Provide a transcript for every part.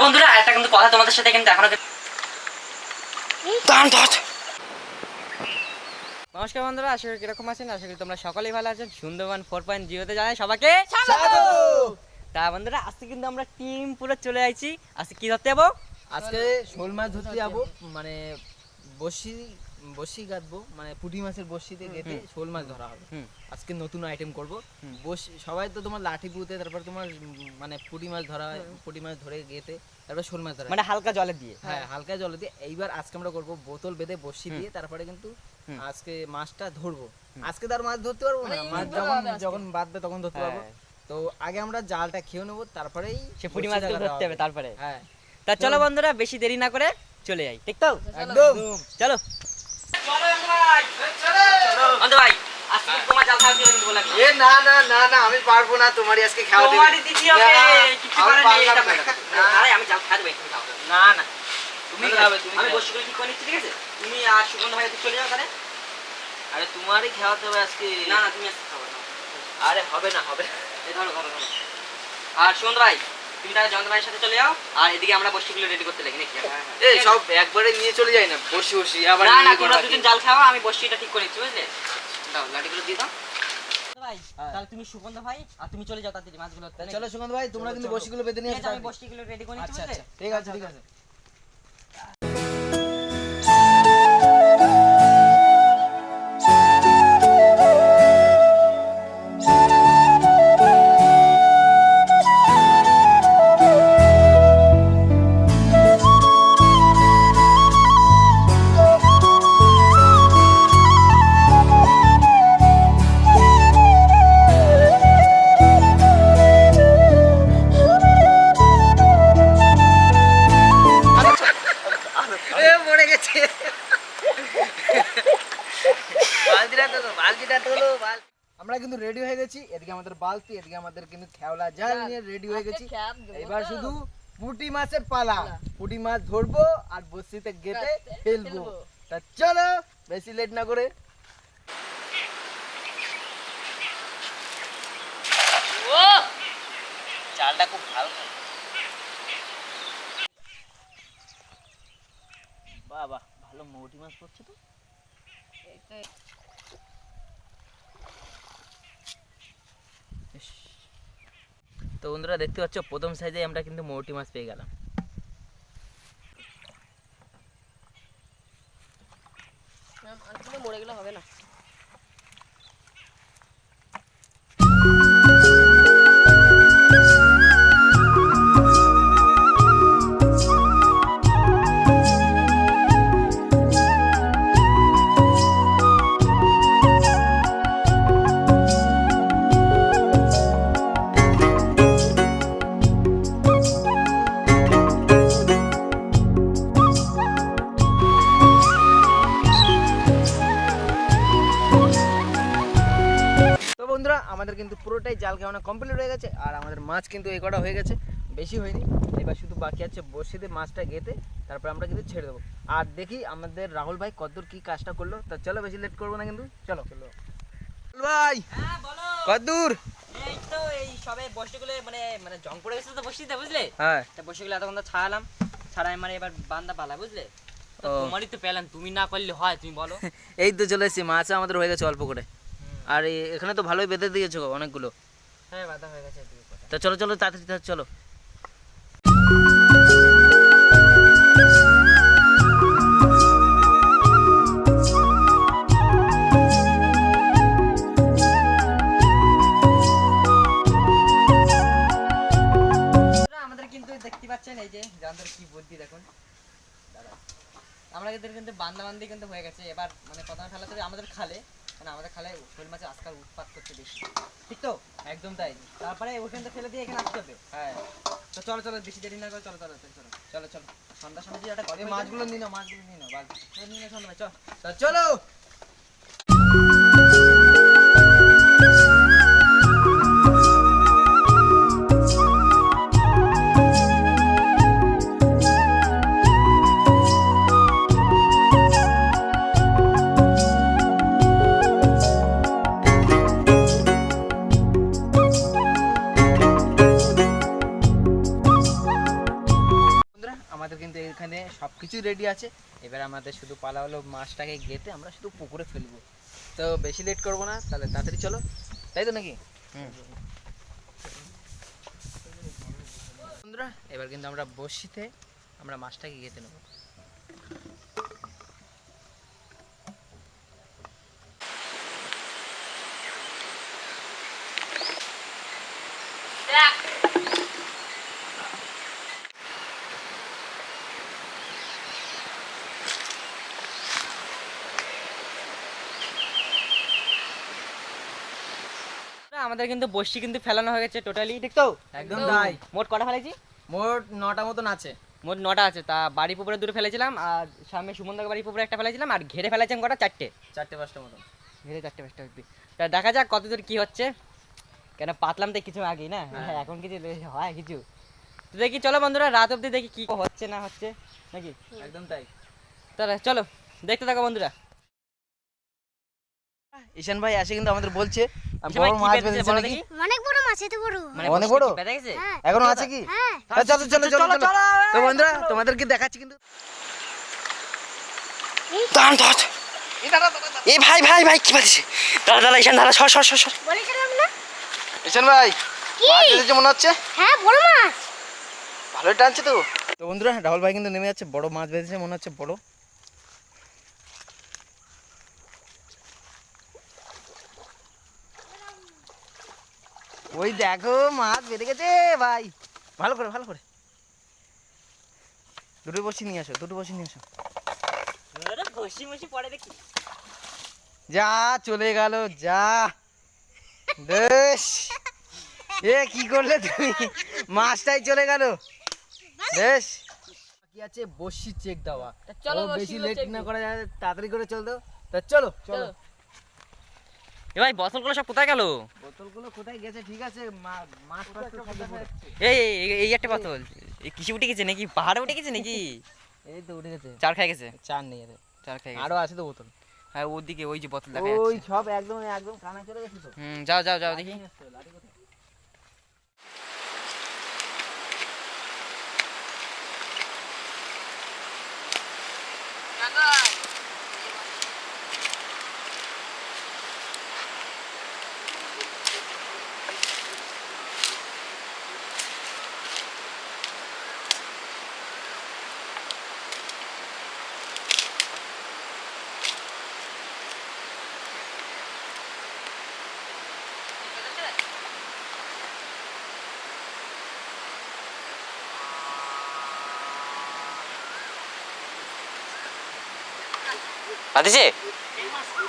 বন্ধুরা একটা কিন্তু কথা তোমাদের সাথে কিন্তু এখনও নমস্কার বন্ধুরা আশা করি কীরকম আছেন? আশা করি তোমরা সকলেই ভালো আছেন। সুন্দরবন ফোর পয়েন্ট জিরোতে জানাই সবাইকে তা বন্ধুরা আজকে কিন্তু আমরা টিম পুরো চলে আইছি। আজকে কি ধরতে যাব? আজকে শোল মাছ ধরতে যাব মানে বসি বসি গাঁথবো মানে পুঁটি মাছের বসিতে গেঁথে শোল মাছ ধরা হবে। আজকে নতুন আইটেম করব। বসি সবাই তো তোমার লাঠি পুঁতে তারপর তোমার মানে পুঁটি মাছ ধরা হয় পুঁটি মাছ ধরে গেঁথে তারপর শোল মাছ ধরা মানে হালকা জলে দিয়ে। হ্যাঁ হালকা জলে দিয়ে। এইবার আজকে আমরা করব বোতল বেঁধে বসি দিয়ে তারপরে কিন্তু আজকে মাছটা ধরবো। আজকে তো আর মাছ ধরতে পারব না। মাছ যখন যখন বাঁধবে তখন ধরতে পারব। হ্যাঁ। তো আগে আমরা জালটা খেয়ে নেব তারপরেই সে পুঁটি মাছ ধরতে হবে। তারপরে। হ্যাঁ। তা চলো বন্ধুরা বেশি দেরি না করে চলে যাই ঠিক তো? একদম। চলো। আমি পারব না তোমারই আজকে খাওয়া তোমারই দিতে হবে কিছু করার নেই এটা না। আরে আমি জাল খাওয়া তুমি খাও। না না। তুমি খাবে তুমি আমি বসে করে ঠিক করে ঠিক আছে? তুমি আর সুগন্ধ ভাই চলে যাও তাহলে। আরে তোমারই খাওয়াতে হবে আজকে। না না তুমি আজকে খাব না আরে হবে না হবে না। ধরো ধরো ধরো। আর সুগন্ধ ভাই তুমি তাহলে জয়ন্ত ভাইয়ের সাথে চলে যাও আর এদিকে আমরা বস্তুগুলো রেডি করতে লাগি নাকি? এই সব একবারে নিয়ে চলে যাই না বসি বসি আবার না না তোমরা দুজন জাল খাওয়া আমি বসিটা ঠিক করে নিচ্ছি বুঝলে? দাও লাঠিগুলো দিয়ে দাও। ভাই হ্যাঁ। তাহলে তুমি সুগন্ধ ভাই আর তুমি চলে যাও তাড়াতাড়ি মাছগুলো চলো সুগন্ধ ভাই তোমরা কিন্তু বসিগুলো বেঁধে নিয়ে আসো আমি রেডি করে নিচ্ছি বুঝলে? ঠিক আছে ঠিক আছে। রেডি হয়ে গেছি। এবার শুধু পুঁটি মাছের পালা। পুঁটি মাছ ধরবো আর বসিতে গেতে ফেলব। তা চলো বেশি লেট না করে। চালটা খুব ভালো বাবা ভালো মৌটি মাছ পড়ছে তো। তো বন্ধুরা দেখতে পাচ্ছ, প্রথম সাইজে আমরা কিন্তু মৌটি মাছ পেয়ে গেলাম। মরে গেলে হবে না। কমপ্লিট হয়ে গেছে আর আমাদের মাছ কিন্তু এই কটা হয়ে গেছে বেশি হয়নি। এবার শুধু বাকি আছে বসিতে মাছটা গেতে তারপর আমরা কিন্তু ছেড়ে দেবো। আর দেখি আমাদের রাহুল ভাই কতদূর কি কাজটা করল তা চলো বেশি লেট করব না কিন্তু চলো। চলো। ভাই! হ্যাঁ কতদূর এই তো এই সবে বস্তিগুলো মানে মানে জং পড়ে গেছে তো বসিতে বুঝলে? হ্যাঁ। তা বসিগুলো এতক্ষণ তো ছাড়ালাম ছাড়াই মানে এবার বান্দা পালা বুঝলে? তো ও। তোমারই তো পেলাম তুমি না করলে হয় তুমি বলো। এই তো চলে এসেছি মাছ আমাদের হয়ে গেছে অল্প করে। আর এখানে তো ভালোই বেঁধে দিয়েছ গো অনেকগুলো। হ্যাঁ বাধা হয়ে গেছে তা চলো চলো তাড়াতাড়ি চলো। চলো চলো বেশি দেরি না করে চলো চলো চলো চলো চলো সন্ধ্যার সময় একটা মাছগুলো নিয়ে নাও মাছগুলো নাও বালতি নিয়ে সন্ধ্যা চলো চলো। আছে। এবার আমাদের শুধু পালা হলো মাছটাকে গেতে আমরা শুধু পুকুরে ফেলব। তো বেশি লেট করব না, তাহলে তাড়াতাড়ি চলো। তাই তো নাকি? বন্ধুরা, এবার কিন্তু আমরা বসিতে আমরা মাছটাকে গেতে নেব। আমাদের কিন্তু বসি কিন্তু ফেলানো হয়ে গেছে টোটালি ঠিক তো একদম তাই। মোট কটা ফেলেছি? মোট নটা মতন আছে। মোট নটা আছে। তা বাড়ি পুকুরে দুটো ফেলেছিলাম আর সামনে সুমনদার বাড়ি পুকুরে একটা ফেলেছিলাম আর ঘেরে ফেলেছিলাম কটা? চারটে। চারটে পাঁচটা মতন। ঘেরে চারটে পাঁচটা অব্দি তা দেখা যাক কত দূর কি হচ্ছে। কেন পাতলাম তো কিছু আগেই না? হ্যাঁ। এখন কিছু হয় কিছু। তো দেখি চলো বন্ধুরা রাত অবধি দেখি কি হচ্ছে না হচ্ছে নাকি? একদম তাই। তাহলে চলো দেখতে থাকো বন্ধুরা। ঈশান ভাই আসে কিন্তু আমাদের বলছে বড় মাছ পেয়েছে নাকি? অনেক বড় মাছ এত বড়। মানে অনেক বড়? হ্যাঁ। এখনও আছে কি? হ্যাঁ। হ্যাঁ, চলো চলো চলো চলো, তো বন্ধুরা তোমাদেরকে দেখাচ্ছি কিন্তু। ধর এ ভাই ভাই ভাই কি দাঁড়া দাঁড়া ঈশান দাঁড়া সর সর সর সর। বলেছিলাম না ঈশান ভাই কি? মাছ বেঁধেছে মনে হচ্ছে? হ্যাঁ বড় মাছ। ভালোই টানছে তো। তো বন্ধুরা রাহুল ভাই কিন্তু নেমে যাচ্ছে বড় মাছ বেঁধেছে মনে হচ্ছে বড়। ওই দেখো মাছ বেঁধে গেছে ভাই। ভালো করে ভালো করে। দুটো বসি নিয়ে আসো দুটো বসি নিয়ে আসো। বসি মসি পরে দেখি। যা চলে গেল যা। বেশ। এ কি করলে তুমি? মাছটাই চলে গেল। বেশ। কি আছে বসি চেক দেওয়া। চলো বেশি লেট না। করা যায় তাড়াতাড়ি করে চল তো। তা চলো। চলো। এ ভাই বোতলগুলো সব কোথায় গেল? বোতলগুলো কোথায় গেছে ঠিক আছে মাছ। এই এই- এই- এই একটা বোতল। এই কিসে উঠে গেছে নাকি? পাহাড়ে উঠে গেছে নাকি? এই তো উঠে গেছে। চার খাই গেছে? চার নেই চার খাই আরও আছে তো বোতল। হ্যাঁ ওদিকে ওই যে বোতল দেখা ওই সব একদম একদম কানা চলে গেছে তো। হুম যাও যাও যাও দেখি। লাঠি নিয়ে এসছো,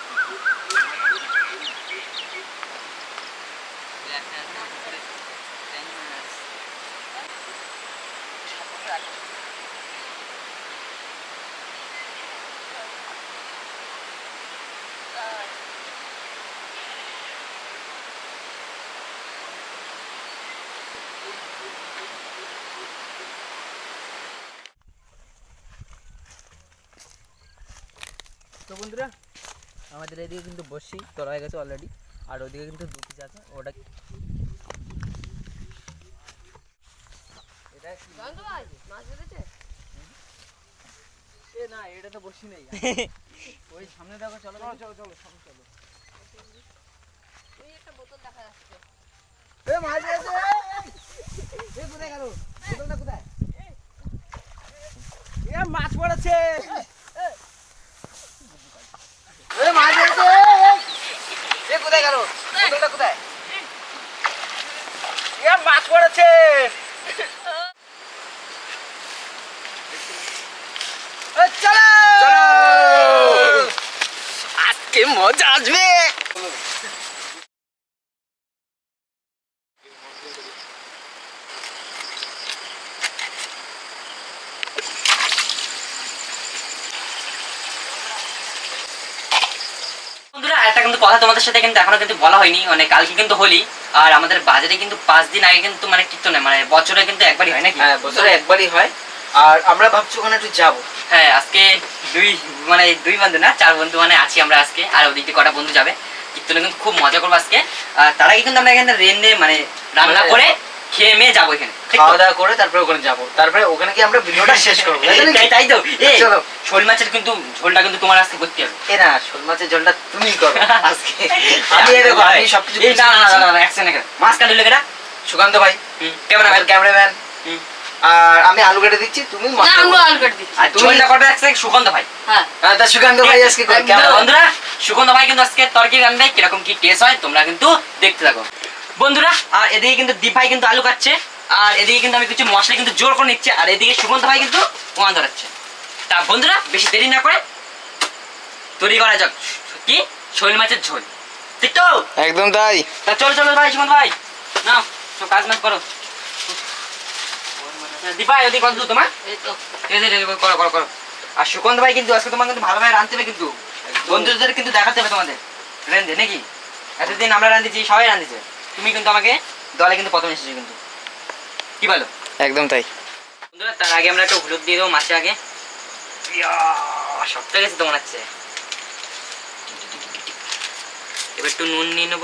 আমাদের এদিকে কিন্তু বসি তোলা হয়ে গেছে অলরেডি আর ওদিকে কিন্তু দু পিস আছে ওটা কি? জয়ন্ত মাছ বেঁধেছে এ না এটা তো বসি নেই। ওই সামনে দেখো চলো চলো চলো চলো সামনে চলো। একটা বোতল দেখা যাচ্ছে। এ মাছ আছে এ কোথায় গেল? বোতলটা কোথায়? এ মাছ পড়েছে এ মাছ আছে এ কোথায় গেল? বোতলটা কোথায়? এ মাছ পড়েছে। চলো। চলো। আজকে মজা আসবে বন্ধুরা একটা কিন্তু কথা তোমাদের সাথে কিন্তু এখনও কিন্তু বলা হয়নি মানে কালকে কিন্তু হোলি আর আমাদের বাজারে কিন্তু পাঁচ দিন আগে কিন্তু মানে কীর্তনে মানে বছরে কিন্তু একবারই হয় নাকি? হ্যাঁ বছরে একবারই হয়। আর আমরা ভাবছি ওখানে একটু যাব। হ্যাঁ আজকে দুই মানে দুই বন্ধু না চার বন্ধু মানে আছি আমরা আজকে আর ওদিক দিয়ে কটা বন্ধু যাবে। কীর্তনে কিন্তু খুব মজা করব আজকে। আর তার আগে কিন্তু আমরা এখানে রেন্নে মানে রান্না মানে- করে খেয়ে মেয়ে যাব এখানে। খাওয়া দাওয়া করে তারপরে ওখানে যাব। তারপরে ওখানে কি আমরা ভিডিওটা শেষ করব। তাই তো তাই তাই তো? চলো। শোল মাছের কিন্তু ঝোলটা কিন্তু তোমার আজকে করতে হবে। এ না শোল মাছের জলটা তুমি করো আজকে। আমি আমি সবকিছু এই না না না না, না এক মাছ কাটলে না? সুকান্ত ভাই ক্যামেরাম্যান। আর আমি আলু কেটে দিচ্ছি তুমি আলু কেটে দিচ্ছি। আর ঝোলটা কটা সুগন্ধ ভাই। হ্যাঁ। তা সুকান্ত ভাই আজকে কেমন? বন্ধুরা সুগন্ধ ভাই কিন্তু আজকে তরকারি রান্নায় কীরকম কি টেস্ট হয় তোমরা কিন্তু দেখতে থাকো। বন্ধুরা আর এদিকে কিন্তু দীপ ভাই কিন্তু আলু কাটছে আর এদিকে কিন্তু আমি কিছু মশলা কিন্তু জোর করে নিচ্ছে আর এদিকে সুগন্ধ ভাই কিন্তু ওয়ান ধরাচ্ছে। তা বন্ধুরা বেশি দেরি না করে তৈরি করা যাক। কি? শৈল মাছের ঝোল। ঠিক তো? একদম তাই। তা চলো চলো ভাই সুগন্ধ ভাই। নাও সব কাজ মাজ করো। দীপ ভাই ওদিকে কত দূর তোমার? এই তো। করো করো করো। আর সুগন্ধ ভাই কিন্তু আজকে তোমার কিন্তু ভালোভাবে রাঁধতে হবে কিন্তু। বন্ধুদের কিন্তু দেখাতে হবে তোমাদের। রেঞ্জে নাকি? এতদিন আমরা রাঁধেছি সবাই রাঁধেছে। তুমি কিন্তু আমাকে দলে কিন্তু প্রথমে এসেছ কিন্তু। কি বলো? একদম তাই। বন্ধুরা তার আগে আমরা একটু হলুদ দিয়ে দেবো মাছের আগে। সব সবটা গেছে তো মনে হচ্ছে। এবার একটু নুন নিয়ে নেব।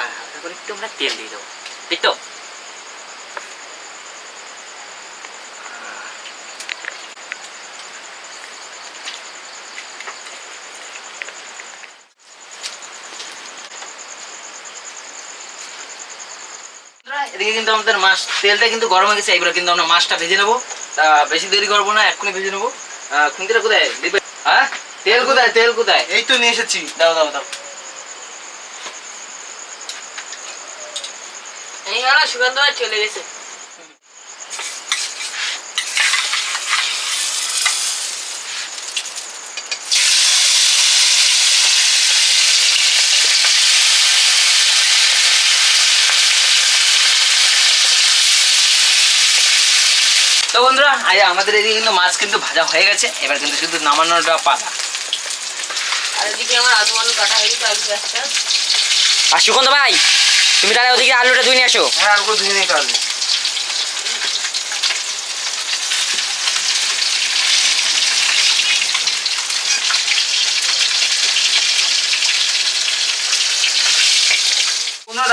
আর হালকা করে একটু আমরা তেল দিয়ে দেবো। ঠিক তো এদিকে কিন্তু আমাদের মাছ তেলটা কিন্তু গরম হয়ে গেছে এবার কিন্তু আমরা মাছটা ভেজে নেব। তা বেশি দেরি করব না এক্ষুনি ভেজে নেব। খুন্তিটা কোথায়? দিবে হ্যাঁ? তেল কোথায়? তেল কোথায়? এই তো নিয়ে এসেছি। দাও দাও দাও। এই হলো সুগন্ধ চলে গেছে। তো বন্ধুরা আজ আমাদের এদিকে কিন্তু মাছ কিন্তু ভাজা হয়ে গেছে। এবার কিন্তু শুধু নামানোটা পাতা আর এদিকে আমার আলু আলু কাটা হয়ে গেছে আলু আর সুগন্ধ ভাই তুমি তাহলে ওদিকে আলুটা ধুয়ে নিয়ে আসো। হ্যাঁ আর ধুয়ে নিতে হবে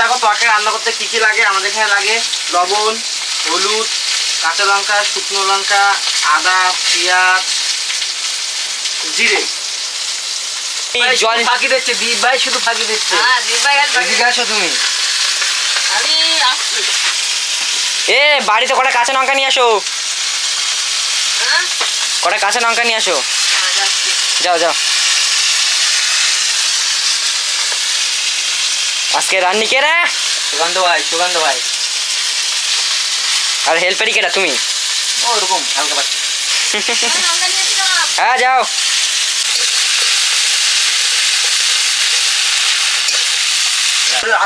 দেখো তরকারি রান্না করতে কি কি লাগে? আমাদের এখানে লাগে লবণ হলুদ কাঁচা লঙ্কা শুকনো লঙ্কা আদা পেঁয়াজ জিরে। জল ফাঁকি দিচ্ছে দীপ ভাই শুধু ফাঁকি দিচ্ছে। হ্যাঁ দিদি ভাই গেল এদিকে আসো তুমি। আমি আসছি। এ বাড়িতে কটা কাঁচা লঙ্কা নিয়ে আসো। হ্যাঁ? কটা কাঁচা লঙ্কা নিয়ে আসো। হ্যাঁ যাও যাও। আজকে রান্নি কে রে? সুগন্ধ ভাই সুগন্ধ ভাই। আর হেল্পারি কেটা তুমি? ওরকম হালকা হ্যাঁ যাও।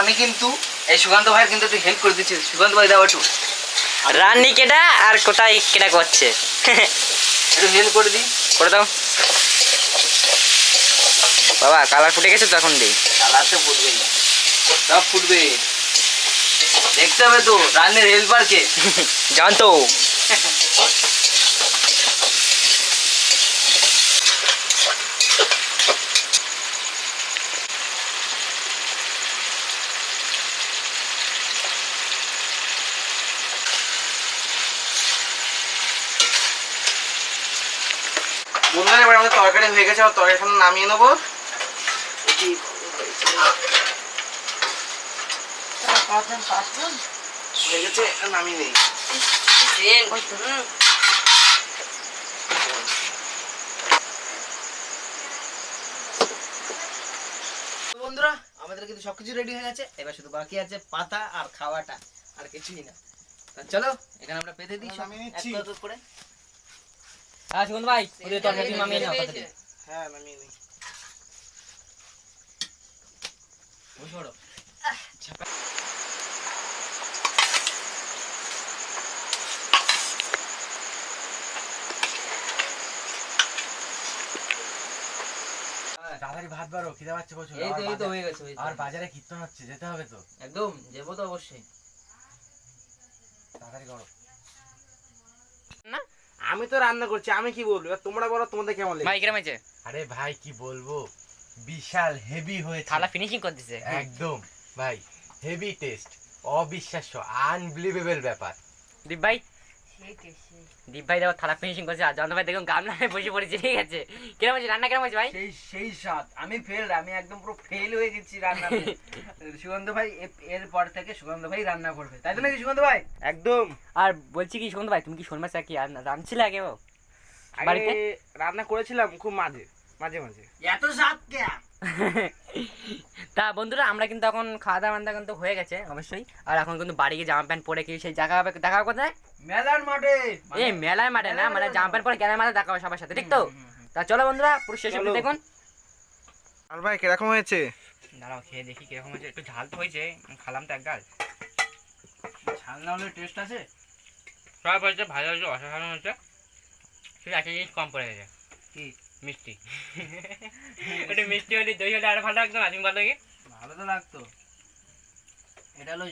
আমি কিন্তু এই সুকান্ত ভাইয়ের কিন্তু একটু হেল্প করে দিচ্ছি। সুকান্ত ভাই দাও একটু। রান্নি কেটা আর কোথায় কেটা করছে একটু হেল্প করে দিই। করে দাও। বাবা কালার ফুটে গেছে তো এখন দিই কালারটা ফুটবে সব ফুটবে। দেখতে হবে তো রান্নের হেল্পার কে। জানতো। বন্ধুরা এবার আমাদের তরকারি হয়ে গেছে আর তরকারি এখন নামিয়ে নেব। হয়ে গেছে নেই। বন্ধুরা আমাদের কিন্তু সবকিছু রেডি হয়ে গেছে। এবার শুধু বাকি আছে পাতা আর খাওয়াটা আর কিছুই না। চলো এখানে আমরা পেতে দিই নিচ্ছি। এক করে। হ্যাঁ সুগন্ধ ভাই ওদের তরকারি নাও। হ্যাঁ নামিয়ে নেই। বসে পড়ো। তাড়াতাড়ি ভাত বাড়ো খিদে পাচ্ছে প্রচুর। এই তো এই তো হয়ে গেছে আর বাজারে কীর্তন হচ্ছে যেতে হবে তো। একদম যাব তো অবশ্যই। তাড়াতাড়ি করো। না। আমি তো রান্না করছি আমি কি বলব? এবার তোমরা বলো তোমাদের কেমন লাগে ভাই কিরম হয়েছে? আরে ভাই কি বলব? বিশাল হেভি হয়েছে। থালা ফিনিশিং করে দিছে একদম। ভাই হেভি টেস্ট অবিশ্বাস্য আনবিলিভেবল ব্যাপার। দীপ ভাই দীপ ভাই দেখো থালা ফিনিশিং করছে আর ভাই দেখুন গামলায় বসে পড়েছে ঠিক আছে? কিরম হয়েছে রান্না কিরম হয়েছে ভাই? সেই সেই স্বাদ। আমি ফেল আমি একদম পুরো ফেল হয়ে গেছি রান্না সুগন্ধ ভাই এ- এরপর থেকে সুগন্ধ ভাই রান্না করবে। তাই তো নাকি সুগন্ধ ভাই একদম। আর বলছি কি সুগন্ধ ভাই তুমি কি শোল মাছ কি? আর রাঁধছিলে আগে ও? বাড়িতে? রান্না করেছিলাম খুব মাঝে মাঝে মাঝে। এত স্বাদ কে? তা বন্ধুরা আমরা কিন্তু এখন খাওয়া দাওয়া বান্ধা কিন্তু হয়ে গেছে অবশ্যই। আর এখন কিন্তু বাড়ি গিয়ে জামা প্যান্ট পরে কি সেই জায়গা হবে দেখা হবে কোথায়? মেলার মাঠে। এই মেলায় মাঠে না মানে জামা প্যান্ট পরে গ্যালার মাঠে দেখা হবে সবার সাথে ঠিক তো? তা চলো বন্ধুরা পুরো শেষ অবধি দেখুন। আর ভাই কীরকম হয়েছে? দাঁড়াও খেয়ে দেখি কীরকম হয়েছে। একটু ঝাল তো হয়েছে খালাম তো একগাল ঝাল না হলে টেস্ট আছে? সব হয়েছে ভালো হয়েছে অসাধারণ হয়েছে। শুধু একটা জিনিস কম পড়ে গেছে। কি? মিষ্টি। একটু মিষ্টি হলে দই হলে আরও ভালো লাগতো না তুমি ভালো লাগে? ভালো তো লাগতো। এটা হলো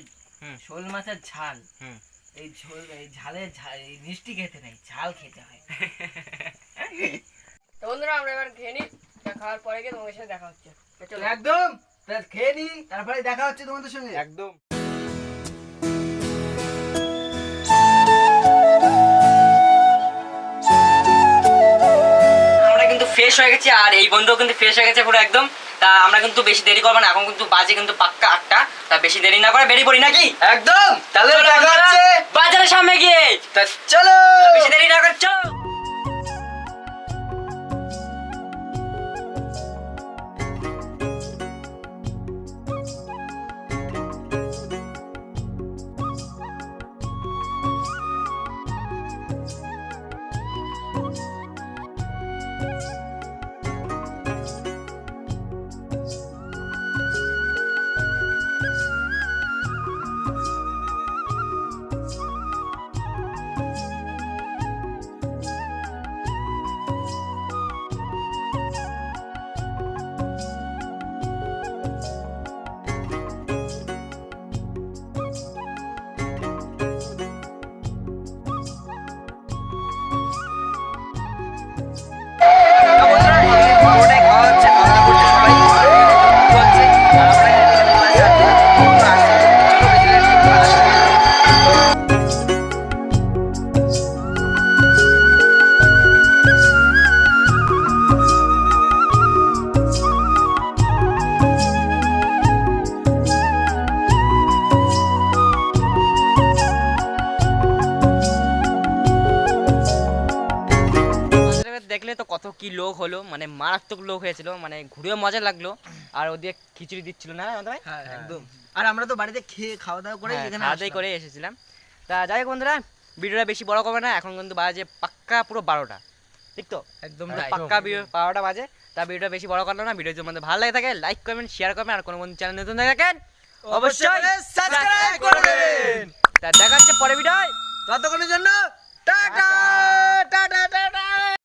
শোল মাছের ঝাল। হুম। এই ঝোল এই ঝালের ঝাল এই মিষ্টি খেতে নেই ঝাল খেতে হয়। তো বন্ধুরা আমরা এবার খেয়ে নিই খাওয়ার পরে গিয়ে তোমাদের সাথে দেখা হচ্ছে। চলো। একদম! খেয়ে নি তারপরে দেখা হচ্ছে তোমাদের সঙ্গে। একদম। হয়ে গেছি আর এই বন্ধুও কিন্তু ফ্রেশ হয়ে গেছে পুরো একদম। তা আমরা কিন্তু বেশি দেরি করব না এখন কিন্তু বাজে কিন্তু পাক্কা আটটা। তা বেশি দেরি না করে বেরিয়ে পড়ি নাকি? একদম তাহলে বাজারের সামনে গিয়ে। চলো। বেশি দেরি না করে চলো। দেখলে তো কত কি লোক হলো মানে মারাত্মক লোক হয়েছিল মানে ঘুরেও মজা লাগল। আর ওদিকে খিচুড়ি দিচ্ছিল না ভাই? হ্যাঁ একদম। আর আমরা তো বাড়িতে খেয়ে খাওয়া দাওয়া করে হ্যাঁ, এখানে খাওয়া দাওয়া করে এসেছিলাম। তা যাই হোক বন্ধুরা ভিডিওটা বেশি বড় করবে না এখন কিন্তু বাজে পাক্কা পুরো বারোটা। ঠিক তো? একদম পাক্কা বারোটা বাজে। তা ভিডিওটা বেশি বড় করল না ভিডিও যদি ভালো লাগে থাকে লাইক করবেন শেয়ার করবেন আর কোনো বন্ধু চ্যানেল নতুন হয়ে থাকেন অবশ্যই সাবস্ক্রাইব করবেন। তা দেখা হচ্ছে পরে ভিডিও ততক্ষণের জন্য